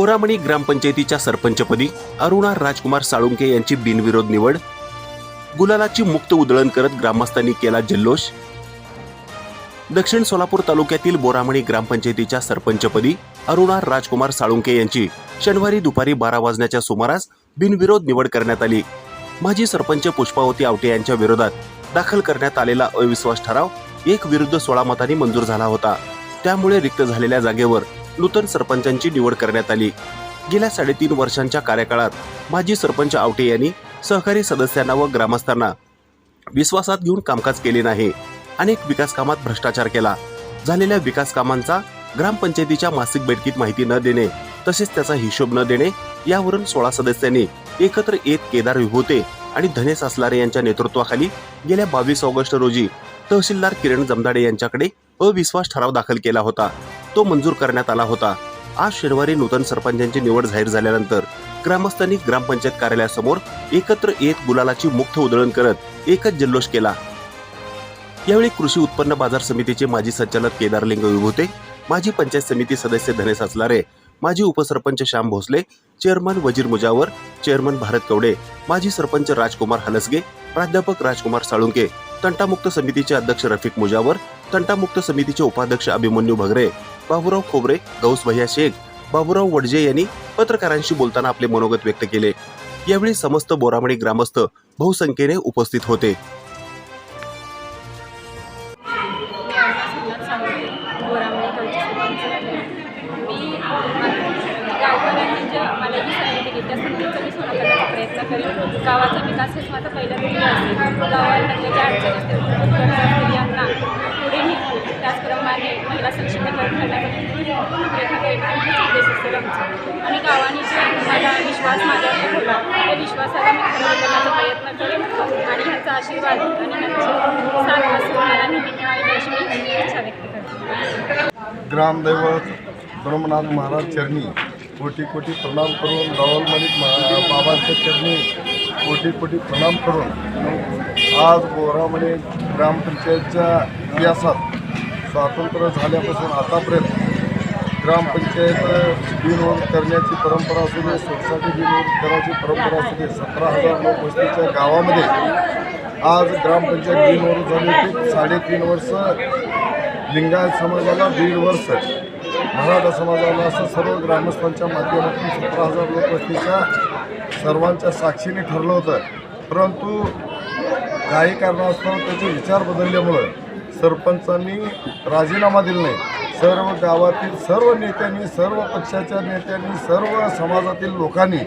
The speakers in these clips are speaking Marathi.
बोरामणी ग्रामपंचायतीच्या सरपंचपदी अरुणा राजकुमार साळुंके यांची बिनविरोध निवड गुलालाची मुक्त उधळण करत ग्रामस्थांनी केला जल्लोष. दक्षिण सोलापूर तालुक्यातील बोरामणी ग्रामपंचायतीच्या सरपंचपदी अरुणा राजकुमार साळुंके यांची शनिवारी दुपारी बारा वाजण्याच्या सुमारास बिनविरोध निवड करण्यात आली. माजी सरपंच पुष्पावती आवटे यांच्या विरोधात दाखल करण्यात आलेला अविश्वास ठराव एक विरुद्ध सोळा मतांनी मंजूर झाला होता. त्यामुळे रिक्त झालेल्या जागेवर नूतन सरपंचांची निवड करण्यात आली. गेल्या साडेतीन वर्षांच्या कार्यकाळात माजी सरपंच आवटे यांनी सहकारी सदस्यांना व ग्रामस्थांना विश्वासात घेऊन कामकाज केले नाही. अनेक विकास कामात भ्रष्टाचार केला. झालेल्या विकास कामांचा ग्रामपंचायतीच्या मासिक बैठकीत माहिती न देणे तसेच त्याचा हिशोब न देणे यावरून सोळा सदस्यांनी एकत्र येत केदार विभूते आणि धनेश असलारे यांच्या नेतृत्वाखाली गेल्या बावीस ऑगस्ट रोजी तहसीलदार किरण जमदाडे यांच्याकडे अविश्वास ठराव दाखल केला होता. तो मंजूर करण्यात आला होता. आज शनिवारी नूतन सरपंचांची निवड जाहीर झाल्यानंतर ग्रामस्थांनी ग्रामपंचायत कार्यालयासमोर एकत्र येत गुलालाची मुक्त उधळण करत एकच जल्लोष केला. यावेळी कृषी उत्पन्न बाजार समितीचे माजी संचालक केदारलिंग विभूते माजी पंचायत समिती सदस्य धनेश असलारे माजी उपसरपंच श्याम भोसले चेअरमन वजीर मुजावर चेअरमन भारत कवडे माजी सरपंच राजकुमार हलसगे प्राध्यापक राजकुमार साळुंके तंटामुक्त समितीचे अध्यक्ष रफिक मुजावर तंटामुक्त समितीचे उपाध्यक्ष अभिमन्यू भगरे बाबुराव खोबरे गौस भैया शेख बाबुराव वडजे यांनी पत्रकारांशी बोलताना आपले मनोगत व्यक्त केले. यावेळी समस्त बोरामणी ग्रामस्थ बहुसंख्येने उपस्थित होते. ज्या गावाचा विकास हेच माझा पहिला आहे. महिला सक्षमीकरण करण्यासाठी प्रयत्न करेन आणि उद्देश असेल आमचा आणि गावाने जे माझा विश्वास माझ्यावर ठेवला त्या विश्वासाला मी खरं करण्याचा प्रयत्न करेन आणि ह्याचा आशीर्वाद आणि ह्यांची साथ असेल मला नेहमी मिळावी अशी मी इच्छा व्यक्त करते. ग्रामदैवत ब्रह्मनाथ महाराज चरणी कोटी कोटी प्रणाम करून राहुल मलिक महा- बाबांच्या चरणी कोटी कोटी प्रणाम करून आज बोरामणे ग्रामपंचायतच्या इतिहासात स्वातंत्र्य झाल्यापासून आतापर्यंत ग्रामपंचायत बिनओळख करण्याची परंपरा असू दे सोसायटी बिनओळख करायची परंपरा असू दे सतरा हजार लोक वस्तीच्या गावामध्ये आज ग्रामपंचायत बिनओळख झाली. होती साडेतीन वर्ष लिंगायत समाजाला दीड वर्ष मराठा समाजाला असं सर्व ग्रामस्थांच्या माध्यमातून सतरा हजार लोकवस्तीच्या सर्वांच्या साक्षीने ठरलं होतं. परंतु काही कारणास्तव त्याचे विचार बदलल्यामुळं सरपंचांनी राजीनामा दिला नाही. सर्व गावातील सर्व नेत्यांनी सर्व पक्षाच्या नेत्यांनी सर्व समाजातील लोकांनी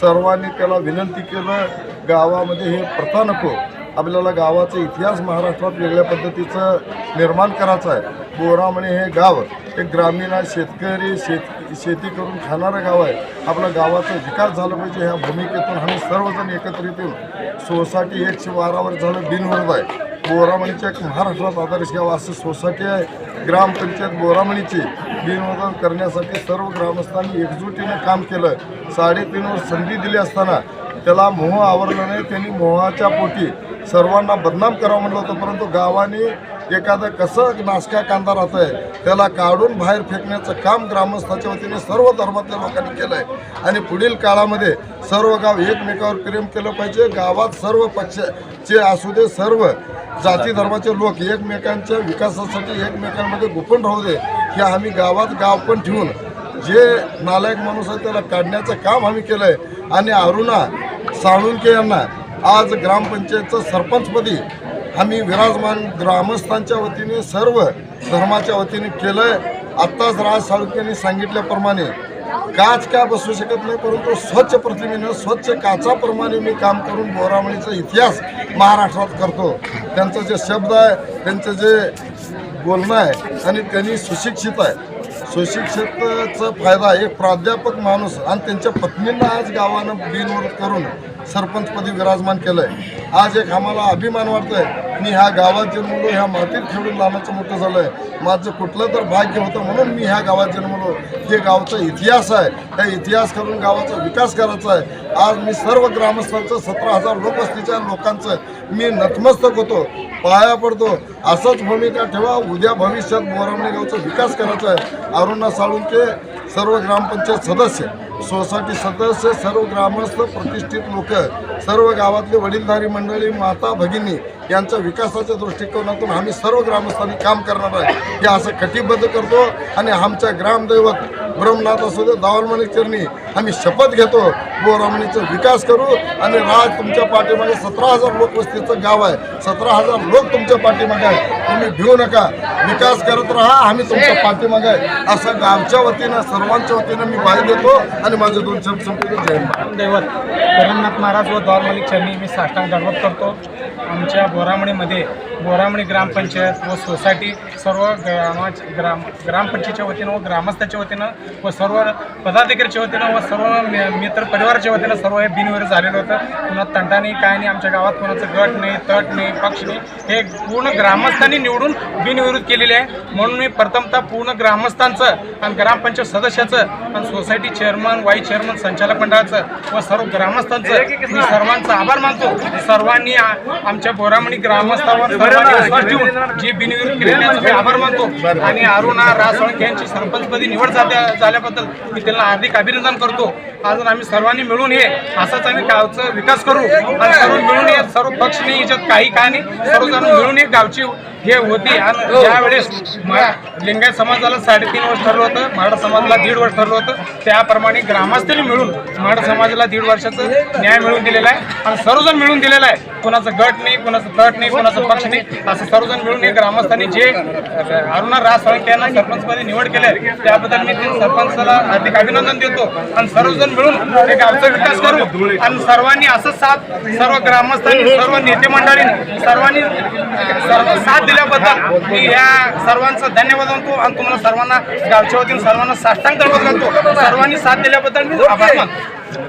सर्वांनी त्याला विनंती केलं गावामध्ये हे प्रथा नको. आपल्याला गावाचा इतिहास महाराष्ट्रात वेगळ्या पद्धतीचं निर्माण करायचं आहे. बोरामणे हे गाव हे ग्रामीण शेतकरी शेत शेती करून खाणारं गाव आहे. आपल्या गावाचा विकास झाला पाहिजे ह्या भूमिकेतून आम्ही सर्वजण एकत्रित येऊन सोसायटी एकशे बारावर झालं बिनविरोध आहे. बोरामणीच्या एक महाराष्ट्रात आदर्श गाव असं सोसायटी आहे. ग्रामपंचायत बोरामणीची बिनविरोध करण्यासाठी सर्व ग्रामस्थांनी एकजुटीने काम केलं. साडेतीन वर्ष संधी दिली असताना त्याला मोह आवरला नाही. त्यांनी मोहाच्या पोटी सर्वांना बदनाम करावं म्हणलं होतं परंतु गावाने एखादं कसं नासक्या कांदा राहतं आहे त्याला काढून बाहेर फेकण्याचं काम ग्रामस्थाच्या वतीने सर्व धर्मातल्या लोकांनी केलं आहे आणि पुढील काळामध्ये सर्व गाव एकमेकावर प्रेम केलं पाहिजे. गावात सर्व पक्षाचे असू दे सर्व जाती धर्माचे लोक एकमेकांच्या विकासासाठी एकमेकांमध्ये गुपन राहू दे हे आम्ही गावात गाव पण ठेवून जे नालायक माणूस आहे त्याला काढण्याचं काम आम्ही केलं आहे आणि अरुणा साळुंके यांना आज ग्रामपंचायतचं सरपंचपदी आम्ही विराजमान ग्रामस्थांच्या वतीने सर्व धर्माच्या वतीने केलं आहे आत्ताच राज साळुंकेंनी सांगितल्याप्रमाणे काच काय बसू शकत नाही परंतु स्वच्छ प्रतिमेनं स्वच्छ काचाप्रमाणे मी काम करून बोरामणीचा इतिहास महाराष्ट्रात करतो. त्यांचं जे शब्द आहे त्यांचं जे बोलणं आहे आणि त्यांनी सुशिक्षित आहे. सुशिक्षितचा फायदा एक प्राध्यापक माणूस आणि त्यांच्या पत्नींना आज गावानं बिनविरोध करून सरपंचपदी विराजमान केलं आहे आज एक आम्हाला अभिमान वाटतोय मी ह्या गावात जन्मलो ह्या मातीत खेळून लहानाचं मोठं झालं आहे माझं कुठलं तर भाग्य होतं म्हणून मी ह्या गावात जन्मलो. हे गावचा इतिहास आहे. त्या इतिहास करून गावाचा विकास करायचा आहे. आज मी सर्व ग्रामस्थांचं सतरा हजार लोकवस्तीच्या लोकांचं मी नतमस्तक होतो पाया पडतो. असंच भूमिका ठेवा. उद्या भविष्यात बोरामणे गावचा विकास करायचा आहे. अरुणा साळुंके सर्व ग्रामपंचायत सदस्य सोसायटी सदस्य सर्व ग्रामस्थ प्रतिष्ठित लोक सर्व गावातले वडीलधारी मंडळी माता भगिनी यांच्या विकासाच्या दृष्टिकोनातून आम्ही सर्व ग्रामस्थांनी काम करणार आहे. हे असं कटिबद्ध करतो आणि आमच्या ग्रामदैवत ब्रह्मनाथ असू दे दावलमणी चरणी आम्ही शपथ घेतो. बोरामणीचा विकास करू आणि राज तुमच्या पाठीमागे सतरा हजार लोकवस्तीचं गाव आहे. सतरा हजार लोक तुमच्या पाठीमागे आहे तुम्ही भिवू नका. विकास करत राहा आम्ही तुमच्या पाठीमागे आहे. असं आमच्या वतीनं सर्वांच्या वतीनं मी बाहेर देतो आणि माझे दोन शब्द संपले जय दैवत करमनाथ महाराज व द्वारमालिक चरणी मी साष्टांग दंडवत करतो. आमच्या बोरामणीमध्ये बोरामणी ग्रामपंचायत व सोसायटी सर्व ग्रामाच ग्राम ग्रामपंचायतच्या वतीनं व ग्रामस्थाच्या वतीनं व सर्व पदाधिकाऱ्याच्या वतीनं व सर्व मि- मित्र परिवाराच्या वतीनं सर्व हे बिनविरोध झालेलं होतं. पुन्हा तंटा नाही काय नाही आमच्या गावात कोणाचं गट नाही तट नाही पक्ष नाही हे पूर्ण ग्रामस्थांनी निवडून बिनविरोध केलेले आहे. म्हणून मी प्रथमतः पूर्ण ग्रामस्थांचं आणि ग्रामपंचायत सदस्याचं आणि सोसायटी चेअरमन वाईस चेअरमन संचालक मंडळाचं व सर्व ग्रामस्थांचं मी सर्वांचा आभार मानतो. सर्वांनी आमच्या बोरामणी ग्रामस्थावर सर्वांनी विश्वास ठेवून जी बिनविरोध केली त्यांचा मी आभार मानतो. आणि अरुणा राज सोळंके यांची सरपंचपदी निवड झाल्या झाल्याबद्दल मी त्यांना हार्दिक अभिनंदन करतो. अजून आम्ही सर्वांनी मिळून हे असंच आम्ही गावचा विकास करू. आणि सर्व मिळून हे सर्व पक्ष नाही याच्यात काही काय नाही. सर्वजण मिळून एक गावची हे होती आणि ज्यावेळेस मा- लिंगायत समाजाला साडेतीन वर्ष ठरलं होतं मराठा समाजाला दीड वर्ष ठरलं होतं त्याप्रमाणे ग्रामस्थांनी मिळून मराठा समाजाला दीड वर्षाचं न्याय मिळवून दिलेला आहे आणि सर्वजण मिळून दिलेला आहे. कोणाचं गट नाही कोणाचं तट नाही कोणाचं पक्ष नाही असं सर्वजण मिळून हे ग्रामस्थांनी जे अरुणा राज साळुंके यांना सरपंचपदी निवड केली आहे त्याबद्दल मी ते सरपंचाला हार्दिक अभिनंदन देतो. आणि सर्वजण मिळून हे गावचा विकास करू. आणि सर्वांनी असं साथ सर्व ग्रामस्थांनी सर्व नेते मंडळींनी सर्वांनी सर्व साथ दिल्याबद्दल मी या सर्वांचा धन्यवाद म्हणतो आणि तुम्हाला सर्वांना गावच्या वतीने सर्वांना साष्टांग दंडवत घालतो सर्वांनी साथ दिल्याबद्दल मी आभार मानतो.